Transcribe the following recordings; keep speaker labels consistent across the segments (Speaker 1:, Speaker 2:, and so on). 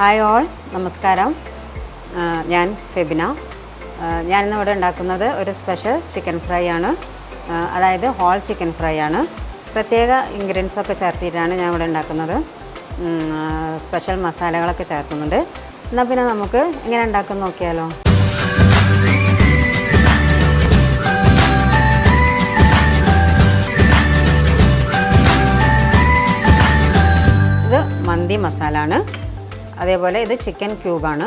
Speaker 1: Hi all നമസ്കാരം. ഞാൻ ഫെബിന. ഞാനിന്ന് ഇവിടെ ഉണ്ടാക്കുന്നത് ഒരു സ്പെഷ്യൽ ചിക്കൻ ഫ്രൈ ആണ്. അതായത് ഹോൾ ചിക്കൻ ഫ്രൈ ആണ്. പ്രത്യേക ഇൻഗ്രീഡിയൻസ് ഒക്കെ ചേർത്തിട്ടാണ് ഞാൻ ഇവിടെ ഉണ്ടാക്കുന്നത്. സ്പെഷ്യൽ മസാലകളൊക്കെ ചേർക്കുന്നുണ്ട്. എന്നാൽ പിന്നെ നമുക്ക് എങ്ങനെ ഉണ്ടാക്കുന്ന നോക്കിയാലോ. ഇത് മന്തി മസാല ആണ് അതേപോലെ ഇത് ചിക്കൻ ക്യൂബാണ്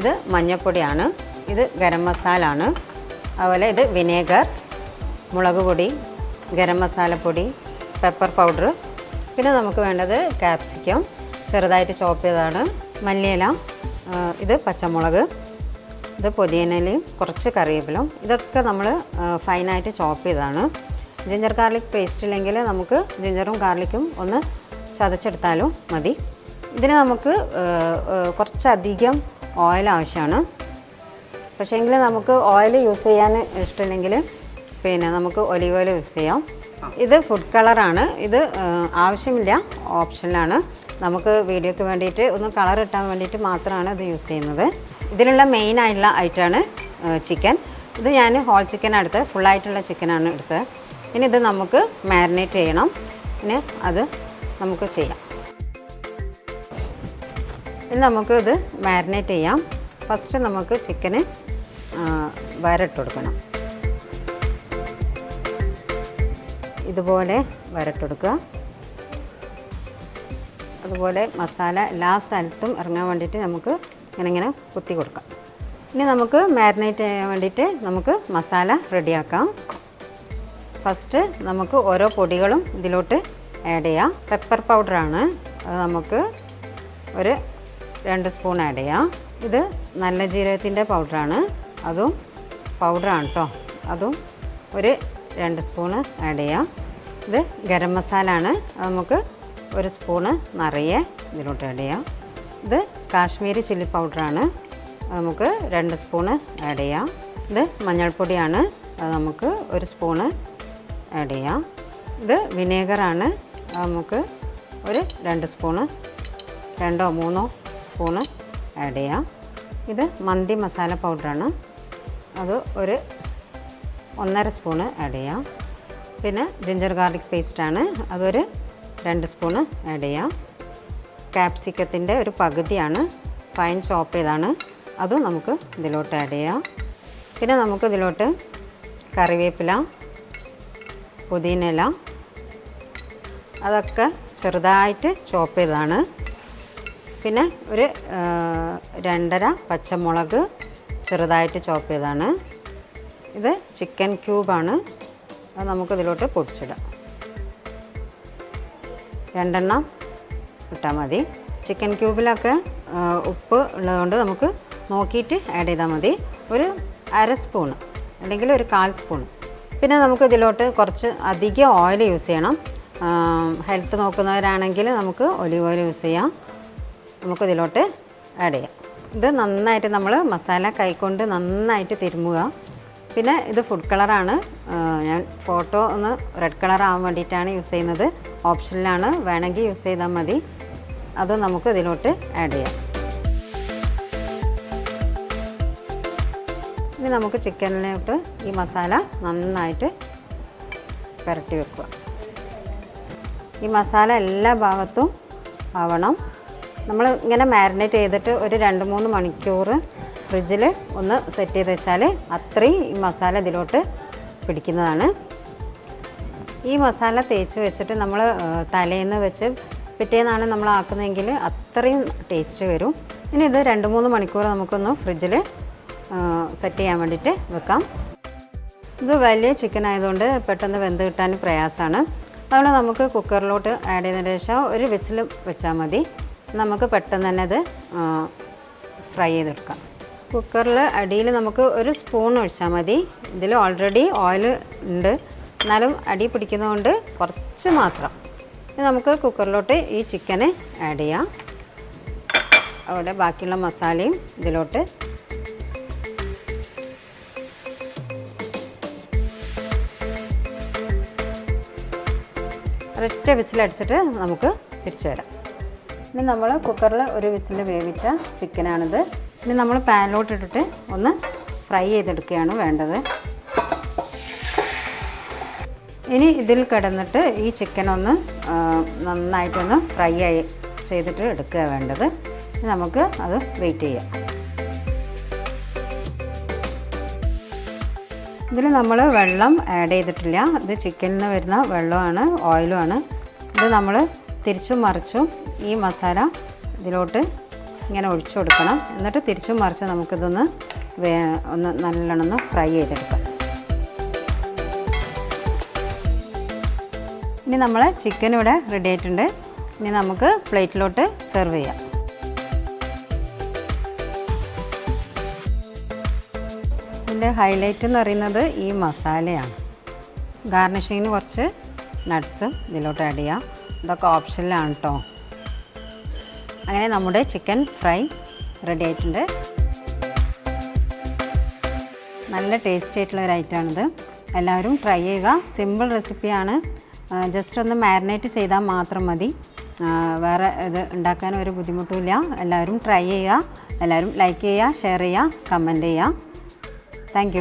Speaker 1: ഇത് മഞ്ഞൾപ്പൊടിയാണ് ഇത് ഗരം മസാല ആണ് അതുപോലെ ഇത് വിനേഗർ മുളക് പൊടി ഗരം മസാലപ്പൊടി പെപ്പർ പൗഡർ പിന്നെ നമുക്ക് വേണ്ടത് കാപ്സിക്കം ചെറുതായിട്ട് ചോപ്പ് ചെയ്തതാണ്. മല്ലിയില ഇത് പച്ചമുളക് ഇത് പൊതിയനലയും കുറച്ച് കറിവേപ്പിലും ഇതൊക്കെ നമ്മൾ ഫൈനായിട്ട് ചോപ്പ് ചെയ്തതാണ്. ജിഞ്ചർ ഗാർലിക് പേസ്റ്റ് ഇല്ലെങ്കിൽ നമുക്ക് ജിഞ്ചറും ഗാർലിക്കും ഒന്ന് ചതച്ചെടുത്താലും മതി. ഇതിന് നമുക്ക് കുറച്ചധികം ഓയിൽ ആവശ്യമാണ്. പക്ഷേങ്കിൽ നമുക്ക് ഓയിൽ യൂസ് ചെയ്യാൻ ഇഷ്ടമില്ലെങ്കിൽ പിന്നെ നമുക്ക് ഒലിവ് ഓയിൽ യൂസ് ചെയ്യാം. ഇത് ഫുഡ് കളറാണ് ഇത് ആവശ്യമില്ല. ഓപ്ഷനിലാണ് നമുക്ക് വീഡിയോക്ക് വേണ്ടിയിട്ട് ഒന്ന് കളർ ഇട്ടാൻ വേണ്ടിയിട്ട് മാത്രമാണ് ഇത് യൂസ് ചെയ്യുന്നത്. ഇതിലുള്ള മെയിൻ ആയിട്ടുള്ള ഐറ്റമാണ് ചിക്കൻ ഇത് ഞാൻ ഹോൾ ചിക്കൻ എടുത്ത് ഫുള്ളായിട്ടുള്ള ചിക്കനാണ് എടുത്തത്. ഇനി ഇത് നമുക്ക് മാരിനേറ്റ് ചെയ്യണം. ഇനി അത് നമുക്ക് ചെയ്യാം. ഇനി നമുക്ക് ഇത് മാരിനേറ്റ് ചെയ്യാം. ഫസ്റ്റ് നമുക്ക് ചിക്കന് വരട്ട് കൊടുക്കണം. ഇതുപോലെ വരട്ടെടുക്കുക അതുപോലെ മസാല എല്ലാ സ്ഥലത്തും ഇറങ്ങാൻ വേണ്ടിയിട്ട് നമുക്ക് ഇങ്ങനെ ഇങ്ങനെ കുത്തി കൊടുക്കാം. ഇനി നമുക്ക് മാരിനേറ്റ് ചെയ്യാൻ വേണ്ടിയിട്ട് നമുക്ക് മസാല റെഡിയാക്കാം ഫസ്റ്റ് നമുക്ക് ഓരോ പൊടികളും ഇതിലോട്ട് ആഡ് ചെയ്യാം. പെപ്പർ പൗഡറാണ് അത് നമുക്ക് ഒരു രണ്ട് സ്പൂൺ ആഡ് ചെയ്യാം. ഇത് നല്ല ജീരകത്തിന്റെ പൗഡറാണ്. അതും പൗഡറാണ് കേട്ടോ അതും ഒരു രണ്ട് സ്പൂണ് ആഡ് ചെയ്യാം. ഇത് ഗരം മസാല ആണ് അത് നമുക്ക് ഒരു സ്പൂണ് നിറയെ ഇതിലോട്ട് ആഡ് ചെയ്യാം. ഇത് കാശ്മീരി ചില്ലി പൗഡറാണ്. നമുക്ക് രണ്ട് സ്പൂണ് ആഡ് ചെയ്യാം. ഇത് മഞ്ഞൾപ്പൊടിയാണ്. അത് നമുക്ക് ഒരു സ്പൂണ് ആഡ് ചെയ്യാം. ഇത് വിനേഗറാണ്. നമുക്ക് ഒരു രണ്ട് സ്പൂണ് രണ്ടോ മൂന്നോ സ്പൂണ് ആഡ് ചെയ്യാം. ഇത് മന്തി മസാല പൗഡറാണ് അത് ഒരു ഒന്നര സ്പൂണ് ആഡ് ചെയ്യാം. പിന്നെ ജിഞ്ചർ ഗാർലിക് പേസ്റ്റാണ് അതൊരു രണ്ട് സ്പൂണ് ആഡ് ചെയ്യാം. ക്യാപ്സിക്കത്തിന്റെ ഒരു പകുതിയാണ് ഫൈൻ ചോപ്പ് ചെയ്താണ് അതും നമുക്ക് ഇതിലോട്ട് ആഡ് ചെയ്യാം. പിന്നെ നമുക്ക് ഇതിലോട്ട് കറിവേപ്പില പുതിനയില അതൊക്കെ ചെറുതായിട്ട് ചോപ്പ് ചെയ്തതാണ്. പിന്നെ ഒരു രണ്ടര പച്ചമുളക് ചെറുതായിട്ട് ചോപ്പ് ചെയ്തതാണ് ഇത് ചിക്കൻ ക്യൂബാണ്. അത് നമുക്ക് ഇതിലോട്ട് പൊടിച്ചിടാം. രണ്ടെണ്ണം ഇട്ടാൽ മതി. ചിക്കൻ ക്യൂബിലൊക്കെ ഉപ്പ് ഉള്ളതുകൊണ്ട് നമുക്ക് നോക്കിയിട്ട് ആഡ് ചെയ്താൽ മതി. ഒരു അര സ്പൂണ് അല്ലെങ്കിൽ ഒരു കാൽ സ്പൂൺ പിന്നെ നമുക്ക് ഇതിലോട്ട് കുറച്ച് അധികം ഓയിൽ യൂസ് ചെയ്യണം. ഹെൽത്ത് നോക്കുന്നവരാണെങ്കിൽ നമുക്ക് ഒലിവ് ഓയിൽ യൂസ് ചെയ്യാം. നമുക്ക് ഇതിലോട്ട് ആഡ് ചെയ്യാം. ഇത് നന്നായിട്ട് നമ്മൾ മസാല കൈക്കൊണ്ട് നന്നായിട്ട് തിരുമുക. പിന്നെ ഇത് ഫുഡ് കളറാണ് ഞാൻ ഫോട്ടോ ഒന്ന് റെഡ് കളർ ആവാൻ വേണ്ടിയിട്ടാണ് യൂസ് ചെയ്യുന്നത്. ഓപ്ഷനിലാണ് വേണമെങ്കിൽ യൂസ് ചെയ്താൽ മതി. അത് നമുക്ക് ഇതിലോട്ട് ആഡ് ചെയ്യാം. ഇനി നമുക്ക് ചിക്കനിലോട്ട് ഈ മസാല നന്നായിട്ട് പുരട്ടി വെക്കുക. ഈ മസാല എല്ലാ ഭാഗത്തും ആവണം. നമ്മൾ ഇങ്ങനെ മാരിനേറ്റ് ചെയ്തിട്ട് ഒരു രണ്ട് മൂന്ന് മണിക്കൂർ ഫ്രിഡ്ജിൽ ഒന്ന് സെറ്റ് ചെയ്ത് വെച്ചാൽ അത്രയും ഈ മസാല ഇതിലോട്ട് പിടിക്കുന്നതാണ്. ഈ മസാല തേച്ച് വെച്ചിട്ട് നമ്മൾ തലേന്ന് വെച്ച് പിറ്റേന്നാണ് നമ്മൾ ആക്കുന്നതെങ്കിൽ അത്രയും ടേസ്റ്റ് വരും. ഇനി ഇത് രണ്ട് മൂന്ന് മണിക്കൂർ നമുക്കൊന്ന് ഫ്രിഡ്ജിൽ സെറ്റ് ചെയ്യാൻ വേണ്ടിയിട്ട് വെക്കാം. ഇത് വലിയ ചിക്കൻ ആയതുകൊണ്ട് പെട്ടെന്ന് വെന്ത് കിട്ടാൻ പ്രയാസമാണ്. അതുകൊണ്ട് നമുക്ക് കുക്കറിലോട്ട് ആഡ് ചെയ്തതിന് ശേഷം ഒരു വിസിൽ വെച്ചാൽ മതി. നമുക്ക് പെട്ടെന്ന് തന്നെ അത് ഫ്രൈ ചെയ്തെടുക്കാം. കുക്കറിൽ അടിയിൽ നമുക്ക് ഒരു സ്പൂൺ ഒഴിച്ചാൽ മതി. ഇതിൽ ഓൾറെഡി ഓയിൽ ഉണ്ട്. എന്നാലും അടി പിടിക്കുന്നതുകൊണ്ട് കുറച്ച് മാത്രം. നമുക്ക് കുക്കറിലോട്ട് ഈ ചിക്കന് ആഡ് ചെയ്യാം. അവിടെ ബാക്കിയുള്ള മസാലയും ഇതിലോട്ട്. ഒരൊറ്റ വിസിലടിച്ചിട്ട് നമുക്ക് തിരിച്ചു വരാം. ഇനി നമ്മൾ കുക്കറിൽ ഒരു വിസിൽ വേവിച്ച ചിക്കനാണിത് ഇനി നമ്മൾ പാനിലോട്ട് ഇട്ടിട്ട് ഒന്ന് ഫ്രൈ ചെയ്തെടുക്കുകയാണ് വേണ്ടത്. ഇനി ഇതിൽ കിടന്നിട്ട് ഈ ചിക്കൻ ഒന്ന് നന്നായിട്ടൊന്ന് ഫ്രൈ ആയി ചെയ്തിട്ട് എടുക്കുക വേണ്ടത്. നമുക്ക് അത് വെയിറ്റ് ചെയ്യാം. ഇതിൽ നമ്മൾ വെള്ളം ആഡ് ചെയ്തിട്ടില്ല. ഇത് ചിക്കനിൽ നിന്ന് വരുന്ന വെള്ളമാണ് ഓയിലുമാണ് ഇത് നമ്മൾ തിരിച്ചും മറിച്ചും ഈ മസാല ഇതിലോട്ട് ഇങ്ങനെ ഒഴിച്ചു കൊടുക്കണം. എന്നിട്ട് തിരിച്ചും മറിച്ചും നമുക്കിതൊന്ന് വേ ഒന്ന് നല്ലോണം ഒന്ന് ഫ്രൈ ചെയ്തെടുക്കാം. ഇനി നമ്മൾ ചിക്കൻ ഇവിടെ റെഡി ആയിട്ടുണ്ട്. ഇനി നമുക്ക് പ്ലേറ്റിലോട്ട് സെർവ് ചെയ്യാം. ഇതിന്റെ ഹൈലൈറ്റ് എന്ന് പറയുന്നത് ഈ മസാലയാണ്. ഗാർണിഷിങ്ങിന് കുറച്ച് നട്ട്സും ഇതിലോട്ട് ആഡ് ചെയ്യാം. ഇതൊക്കെ ഓപ്ഷനിലാണ് കേട്ടോ അങ്ങനെ നമ്മുടെ ചിക്കൻ ഫ്രൈ റെഡി ആയിട്ടുണ്ട്. നല്ല ടേസ്റ്റി ആയിട്ടുള്ള ഒരു ഐറ്റമാണിത് എല്ലാവരും ട്രൈ ചെയ്യുക. സിമ്പിൾ റെസിപ്പിയാണ് ജസ്റ്റ് ഒന്ന് മാരിനേറ്റ് ചെയ്താൽ മാത്രം മതി. വേറെ ഇത് ഉണ്ടാക്കാൻ ഒരു ബുദ്ധിമുട്ടുമില്ല. എല്ലാവരും ട്രൈ ചെയ്യുക. എല്ലാവരും ലൈക്ക് ചെയ്യുക ഷെയർ ചെയ്യുക കമന്റ് ചെയ്യുക. താങ്ക്